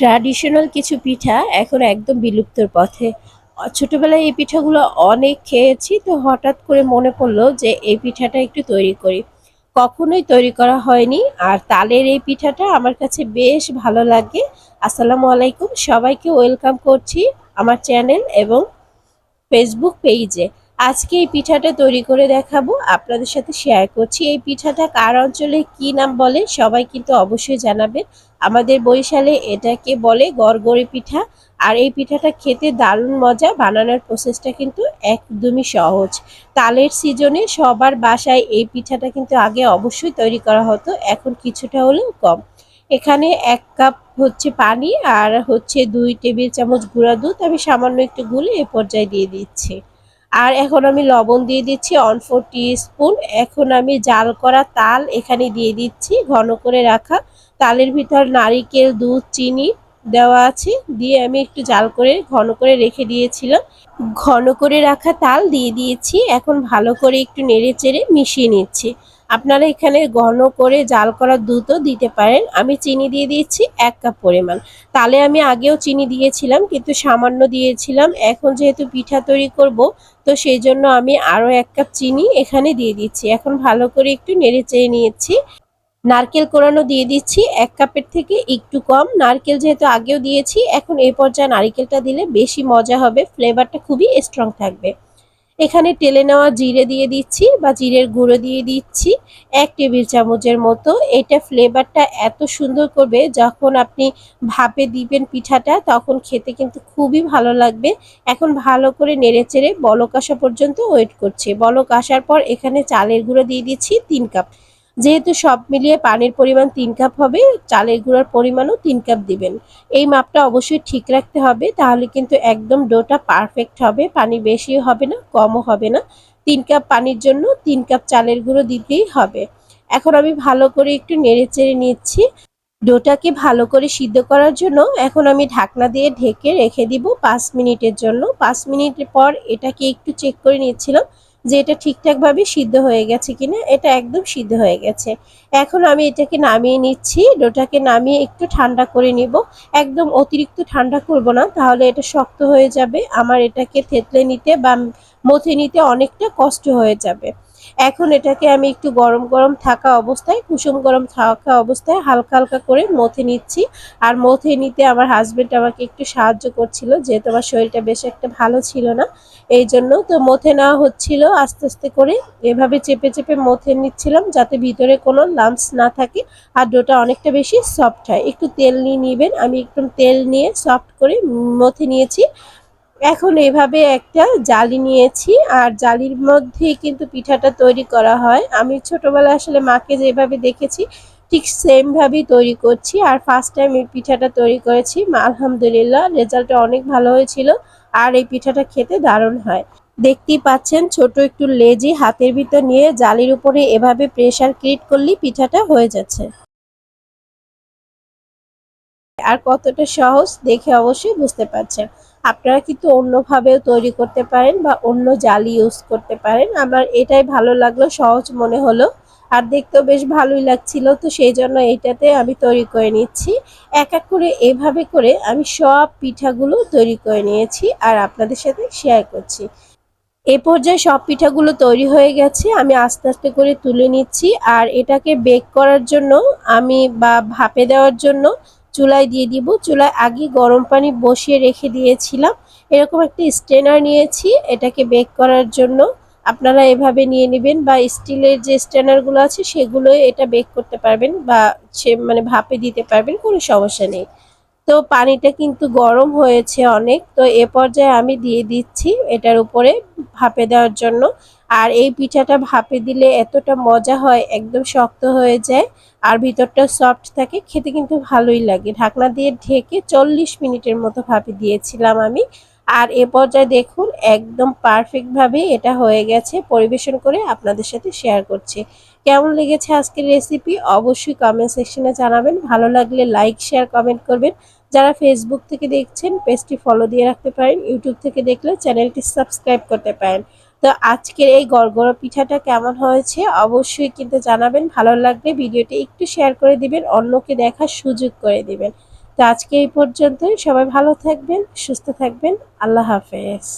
Traditional কিছু পিঠা এখন একদম বিলুপ্তর পথে। ছোটবেলায় এই পিঠাগুলো অনেক খেয়েছি, তো হঠাৎ করে মনে পড়ল যে এই পিঠাটা একটু তৈরি করি। কখনোই তৈরি করা হয়নি, আর তালের এই পিঠাটা আমার কাছে বেশ ভালো লাগে। আসসালামু আলাইকুম, সবাইকে ওয়েলকাম করছি আমার চ্যানেল এবং ফেসবুক পেজে আজকে এই পিঠাটা তৈরি করে দেখাবো। আপনাদের সাথে শেয়ার করছি এই পিঠাটা কার অঞ্চলে কি নাম বলে সবাই কিন্তু অবশ্যই জানাবেন। আমাদের বরিশালে এটাকে বলে গড়গড়ি পিঠা। আর এই পিঠাটা খেতে দারুণ মজা, বানানোর প্রসেসটা কিন্তু একদমই সহজ। তালের সিজনে সবার বাসায় এই পিঠাটা কিন্তু আগে অবশ্যই তৈরি করা হতো, এখন কিছুটা হলেও কম। এখানে এক কাপ হচ্ছে পানি আর হচ্ছে দুই টেবিল চামচ গুঁড়া দুধ। আমি সামান্য একটু গুলে এ পর্যায়ে দিয়ে দিচ্ছি। আর এখন আমি লবণ দিয়ে দিচ্ছি অন ফোর স্পুন এখন আমি জাল করা তাল এখানে দিয়ে দিচ্ছি, ঘন করে রাখা। তালের ভিতর নারিকেল, দুধ, চিনি দেওয়া আছে, দিয়ে আমি একটু জাল করে, ঘন করে রেখে দিয়েছিলাম। ঘন করে রাখা তাল দিয়ে দিয়েছি, এখন ভালো করে একটু নেড়ে চেড়ে মিশিয়ে নিচ্ছি। আপনারা এখানে ঘন করে জাল করা দুধও দিতে পারেন। আমি চিনি দিয়ে দিয়েছি, এক কাপ পরিমাণ। তালে আমি আগেও চিনি দিয়েছিলাম, কিন্তু সামান্য দিয়েছিলাম। এখন যেহেতু পিঠা তৈরি করব, তো সেই জন্য আমি আরও এক কাপ চিনি এখানে দিয়ে দিচ্ছি। এখন ভালো করে একটু নেড়ে চেড়ে নিয়েছি। নারকেল কোরানো দিয়ে দিচ্ছি, এক কাপের থেকে একটু কম। নারকেল যেহেতু আগেও দিয়েছি, এখন এই পর্যায়ে নারকেলটা দিলে বেশি মজা হবে, ফ্লেভারটা খুবই স্ট্রং থাকবে। এখানে টেলে নেওয়া জিরে দিয়ে দিচ্ছি বা জিরের গুঁড়ো দিয়ে দিচ্ছি এক টেবিল চামচের মতো। এটা ফ্লেভারটা এত সুন্দর করবে, যখন আপনি ভাপে দিবেন পিঠাটা, তখন খেতে কিন্তু খুবই ভালো লাগবে। এখন ভালো করে নেড়ে চেড়ে বলক আসা পর্যন্ত ওয়েট করছে। বলক আসার পর এখানে চালের গুঁড়ো দিয়ে দিচ্ছি তিন কাপ। যেহেতু সব মিলিয়ে পানির পরিমাণ তিন কাপ হবে, চালের গুঁড়ার পরিমাণও তিন কাপ দিবেন। এই মাপটা অবশ্যই ঠিক রাখতে হবে, তাহলে কিন্তু একদম ডোটা পারফেক্ট হবে, পানি বেশি হবে না, কমও হবে না। তিন কাপ পানির জন্য তিন কাপ চালের গুঁড়ো দিতেই হবে। এখন আমি ভালো করে একটু নেড়ে চেড়ে নিচ্ছি। ডোটাকে ভালো করে সিদ্ধ করার জন্য এখন আমি ঢাকনা দিয়ে ঢেকে রেখে দিব পাঁচ মিনিটের জন্য। পাঁচ মিনিটের পর এটাকে একটু চেক করে নিচ্ছিলাম। যে এটা ঠিকঠাকভাবে সিদ্ধ হয়ে গেছে কিনা, এটা একদম সিদ্ধ হয়ে গেছে। এখন আমি এটাকে নামিয়ে নিচ্ছি, ডোটাকে নামিয়ে একটু ঠান্ডা করে নিব। একদম অতিরিক্ত ঠান্ডা করব না, তাহলে এটা শক্ত হয়ে যাবে। আমার এটাকে থেতলে নিতে বা মথে নিতে অনেকটা কষ্ট হয়ে যাবে। এখন এটাকে আমি একটু গরম গরম থাকা অবস্থায়, কুসুম গরম থাকা অবস্থায় হালকা হালকা করে মথে নিচ্ছি। আর মথে নিতে আমার হাজবেন্ড আমাকে একটু সাহায্য করছিল যেহেতু আমার শরীরটা বেশ একটা ভালো ছিল না, এই জন্য তো মথে নেওয়া হচ্ছিল আস্তে আস্তে করে। এভাবে চেপে চেপে মথে নিচ্ছিলাম যাতে ভিতরে কোনো লাম্পস না থাকে আর ডোটা অনেকটা বেশি সফট হয়। একটু তেল নিয়ে নিবেন, আমি একটু তেল নিয়ে সফট করে মথে নিয়েছি। এখন এভাবে একটা জালি নিয়েছি আর জালির মধ্যেই কিন্তু পিঠাটা তৈরি করা হয়। আমি ছোটবেলায় আসলে মাকে যেভাবে দেখেছি, ঠিক সেম ভাবেই তৈরি করছি আর ফার্স্ট টাইম এই পিঠাটা তৈরি করেছি। আলহামদুলিল্লাহ রেজাল্টটা অনেক ভালো হয়েছিল আর এই পিঠাটা খেতে দারুণ হয়। দেখতেই পাচ্ছেন ছোট একটু লেজি হাতের ভিতর নিয়ে জালির উপরে এভাবে প্রেসার ক্রিয়েট করলেই পিঠাটা হয়ে যাচ্ছে। আর কতটা সহজ দেখে অবশ্যই বুঝতে পারছেন। আপনারা কিন্তু অন্যভাবেও তৈরি করতে পারেন বা অন্য জালি ইউজ করতে পারেন। আমার এটাই ভালো লাগল, সহজ মনে হলো। আর দেখতেও বেশ ভালোই লাগছিল, তো সেই জন্য এইটাতে আমি তৈরি করে নিচ্ছি। এক এক করে এভাবে করে আমি সব পিঠাগুলো তৈরি করে নিয়েছি আর আপনাদের সাথে শেয়ার করছি। এ পর্যায়ে সব পিঠাগুলো তৈরি হয়ে গেছে, আমি আস্তে আস্তে করে তুলে নিচ্ছি। আর এটাকে বেক করার জন্য আমি বা ভাপে দেওয়ার জন্য চুলায় দিয়ে দিব। চুলায় আগে গরম পানি বসিয়ে রেখে দিয়েছিলাম। এরকম একটা স্টেনার নিয়েছি, এটাকে বেক করার জন্য। আপনারা এভাবে নিয়ে নেবেন বা স্টিলের যে স্টেনারগুলো আছে সেগুলোই এটা বেক করতে পারবেন বা সে মানে ভাপে দিতে পারবেন, কোনো সমস্যা নেই। তো পানিটা কিন্তু গরম হয়েছে অনেক, তো এ পর্যায়ে আমি দিয়ে দিচ্ছি এটার উপরে ভাপে দেওয়ার জন্য। আর এই পিঠাটা ভাপে দিলে এতটা মজা হয়, একদম শক্ত হয়ে যায় আর ভিতরটা সফট থাকে, খেতে কিন্তু ভালোই লাগে। ঢাকনা দিয়ে ঢেকে চল্লিশ মিনিটের মতো ভাপে দিয়েছিলাম আমি। আর এ পর্যায়ে দেখুন, একদম পারফেক্টভাবে এটা হয়ে গেছে, পরিবেশন করে আপনাদের সাথে শেয়ার করছি। কেমন লেগেছে আজকের রেসিপি অবশ্যই কমেন্ট সেকশনে জানাবেন। ভালো লাগলে লাইক শেয়ার কমেন্ট করবেন। যারা ফেসবুক থেকে দেখছেন, পেজটি ফলো দিয়ে রাখতে পারেন ইউটিউব থেকে দেখলে চ্যানেলটি সাবস্ক্রাইব করতে পারেন। তো আজকের এই গড়গড় পিঠাটা কেমন হয়েছে অবশ্যই কিন্তু জানাবেন, ভালো লাগলে ভিডিওটি একটু শেয়ার করে দিবেন, অন্যকে দেখার সুযোগ করে দিবেন। তো আজকে এই পর্যন্তই, সবাই ভালো থাকবেন, সুস্থ থাকবেন, আল্লাহ হাফেজ।